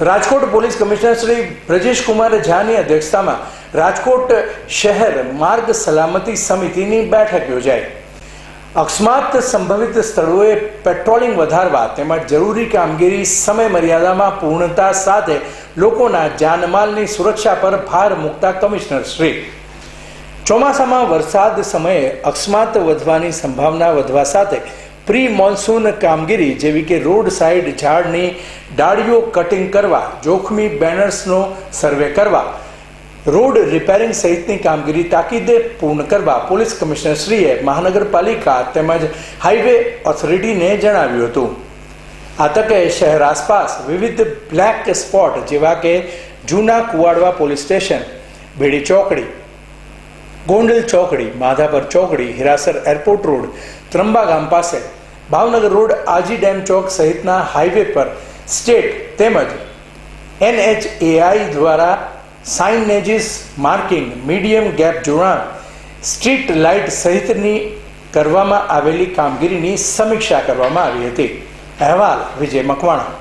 Rajkot police commissioner Shri Brajesh Kumar ઝાની અધ્યક્ષતામાં રાજકોટ શહેર માર્ગ સલામતી સમિતિની બેઠક યોજાઈ. અકસ્માત સંભવિત સ્થળોએ પેટ્રોલિંગ વધારવા તેમજ જરૂરી કામગીરી સમય મર્યાદામાં પૂર્ણતા સાથે લોકોના જાનમાલની સુરક્ષા પર ભાર મૂકતા કમિશનર શ્રી. ચોમાસામાં વરસાદ સમયે અકસ્માત વધવાની સંભાવના વધવા સાથે પ્રી મોન્સૂન કામગીરી જેવી કે રોડ સાઇડ ઝાડની ડાળીઓ કટિંગ કરવા, જોખમી બેનર્સનો સર્વે કરવા, રોડ રિપેરિંગ સહિતની કામગીરી તાકીદે પૂર્ણ કરવા પોલીસ કમિશનરશ્રીએ મહાનગરપાલિકા તેમજ હાઈવે ઓથોરિટીને જણાવ્યું હતું. આ તકે શહેર આસપાસ વિવિધ બ્લેક સ્પોટ જેવા કે જૂના કુવાડવા પોલીસ સ્ટેશન ભેડી ચોકડી, ગોંડલ ચોકડી, માધાપર ચોકડી, હિરાસર એરપોર્ટ રોડ, ત્રંબા ગામ પાસે ભાવનગર રોડ આજી ડેમ ચોક સહિતના હાઈવે પર સ્ટેટ તેમજ એનએચએઆઈ દ્વારા સાઇનેજીસ માર્કિંગ મીડિયમ ગેપ જોડાણ સ્ટ્રીટ લાઇટ સહિતની કરવામાં આવેલી કામગીરીની સમીક્ષા કરવામાં આવી હતી. અહેવાલ વિજય મકવાણા.